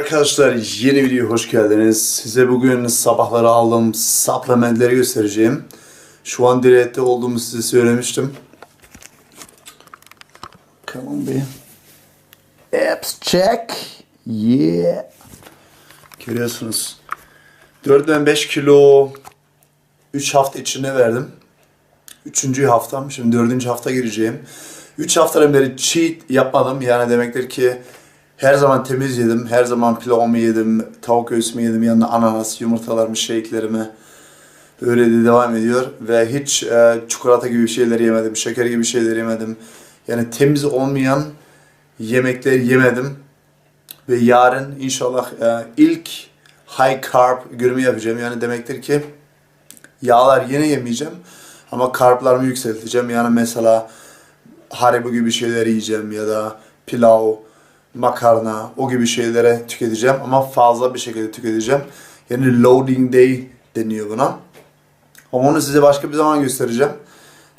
Arkadaşlar yeni videoya hoş geldiniz. Size bugün sabahları aldığım supplementleri göstereceğim. Şu an dirette olduğumu size söylemiştim. On be. Apps check. Yeah. Görüyorsunuz. 4'den 5 kilo 3 hafta içinde verdim. Üçüncü haftam. Şimdi dördüncü hafta gireceğim. Üç haftadan beri cheat yapmadım. Yani demektir ki her zaman temiz yedim. Her zaman pilavımı yedim. Tavuk göğsümü yedim. Yanına ananas, yumurtalarımı, shake'lerimi. Öyle de devam ediyor. Ve hiç e, çikolata gibi şeyler yemedim. Şeker gibi şeyler yemedim. Yani temiz olmayan yemekler yemedim. Ve yarın inşallah e, ilk high carb günümü yapacağım. Yani demektir ki yağlar yine yemeyeceğim. Ama karplarımı yükselteceğim. Yani mesela haribo gibi şeyler yiyeceğim ya da pilav, makarna o gibi şeylere tüketeceğim ama fazla bir şekilde tüketeceğim. Yani loading day deniyor buna. Ama onu size başka bir zaman göstereceğim.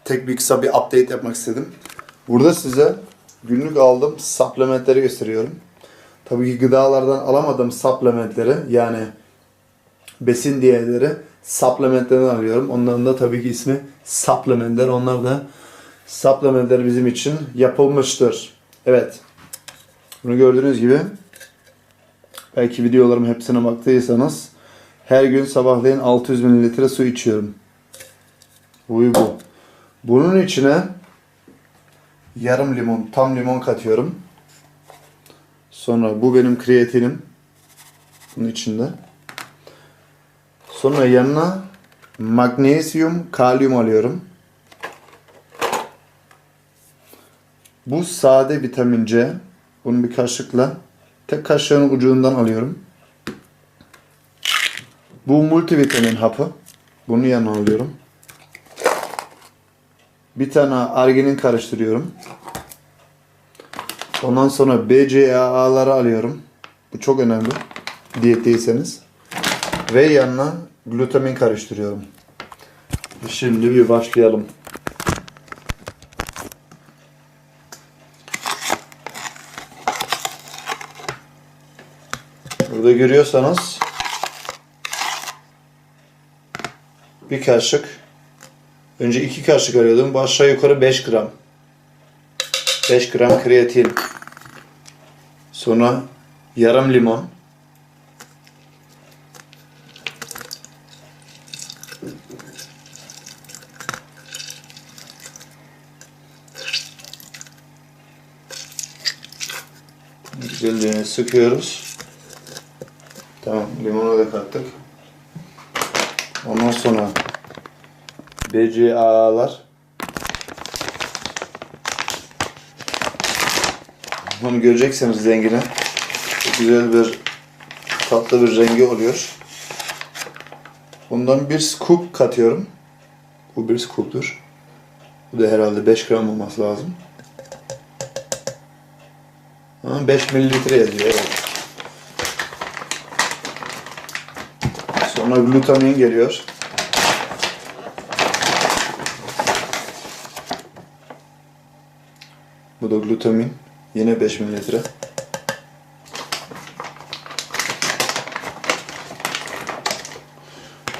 Tek bir kısa bir update yapmak istedim. Burada size günlük aldığım supplementleri gösteriyorum. Tabii ki gıdalardan alamadığım supplementleri yani besin diyeleri supplementlerden alıyorum. Onların da tabii ki ismi supplementler. Onlar da supplementler bizim için yapılmıştır. Evet. Bunu gördüğünüz gibi belki videolarım hepsine baktıysanız her gün sabahleyin 600 mililitre su içiyorum. Bu bu. Bunun içine yarım limon, tam limon katıyorum. Sonra bu benim kreatinim. Bunun içinde. Sonra yanına magnezyum, kalyum alıyorum. Bu sade vitamin C. Bunu bir kaşıkla tek kaşığın ucundan alıyorum. Bu multivitamin hapı. Bunu yanına alıyorum. Bir tane arginin karıştırıyorum. Ondan sonra BCAA'ları alıyorum. Bu çok önemli. Diyetteyseniz. Ve yanına glutamin karıştırıyorum. Şimdi bir başlayalım. Burada görüyorsanız bir kaşık önce iki kaşık arıyordum. Aşağı yukarı 5 gram. 5 gram kreatin. Sonra yarım limon. Güzelce sıkıyoruz. Tamam limonu da kattık. Ondan sonra BCAA'lar Bunu göreceksiniz rengini. Güzel bir tatlı bir rengi oluyor. Bundan bir scoop katıyorum. Bu bir scoop'tur. Bu da herhalde 5 gram olması lazım. Ha, 5 mililitre yazıyor evet. Sonra glutamin geliyor. Bu da glutamin. Yine 5 mililitre.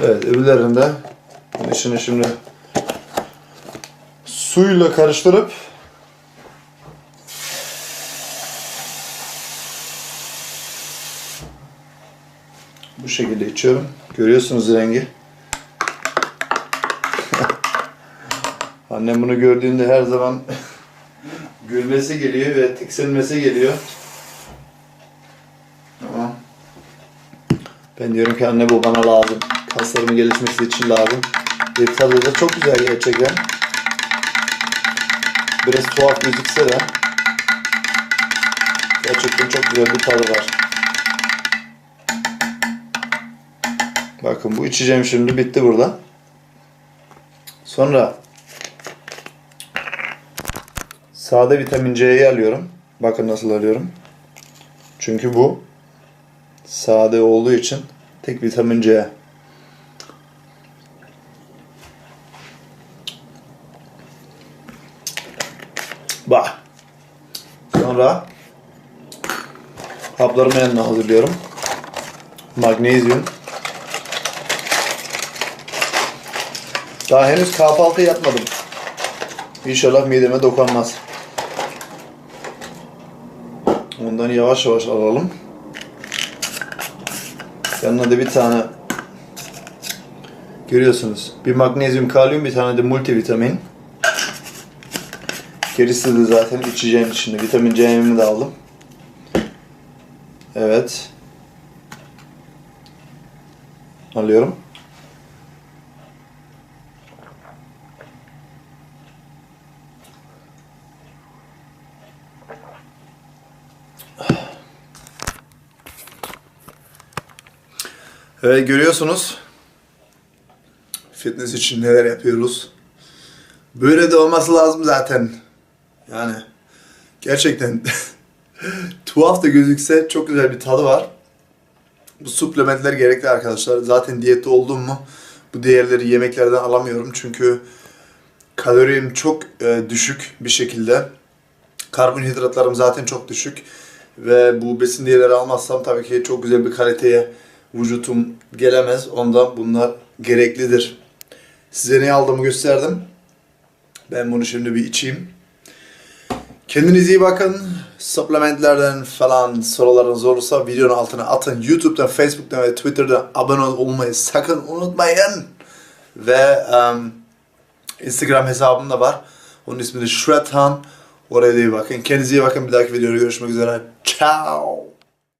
Evet öbürlerinde işini şimdi suyla karıştırıp bu şekilde içiyorum. Görüyorsunuz rengi. Annem bunu gördüğünde her zaman gülmesi geliyor ve tiksinmesi geliyor. Ama ben diyorum ki anne bu bana lazım. Kaslarımın gelişmesi için lazım. Ve tadı da çok güzel gerçekten. Biraz tuhaf gözükse de gerçekten çok güzel bir tadı var. Bakın bu içeceğim şimdi bitti burada. Sonra sade vitamin C'yi alıyorum. Bakın nasıl alıyorum. Çünkü bu sade olduğu için tek vitamin C. Bah. Sonra hap Haplarımı yanına hazırlıyorum. Magnezyum. Daha henüz kahvaltı yapmadım. İnşallah mideme dokunmaz. Ondan yavaş yavaş alalım. Yanına da bir tane görüyorsunuz. Bir magnezyum, kalyum, bir tane de multivitamin. Gerisi de zaten içeceğim şimdi. Vitamin C'mi de aldım. Evet. Alıyorum. Evet görüyorsunuz. Fitness için neler yapıyoruz. Böyle de olması lazım zaten. Yani gerçekten tuhaf da gözükse çok güzel bir tadı var. Bu suplementler gerekli arkadaşlar. Zaten diyette oldum mu bu değerleri yemeklerden alamıyorum. Çünkü kalorim çok e, düşük bir şekilde. Karbonhidratlarım zaten çok düşük. Ve bu besin değerleri almazsam tabii ki çok güzel bir kaliteye vücutum gelemez. Ondan bunlar gereklidir. Size ne aldığımı gösterdim. Ben bunu şimdi bir içeyim. Kendinize iyi bakın. Supplementlerden falan sorularınız olursa videonun altına atın. YouTube'dan, Facebook'tan ve Twitter'dan abone olmayı sakın unutmayın. Ve um, Instagram hesabım da var. Onun ismi de Shredhan. Oraya da iyi bakın. Kendinize iyi bakın. Bir dahaki videoda görüşmek üzere. Ciao.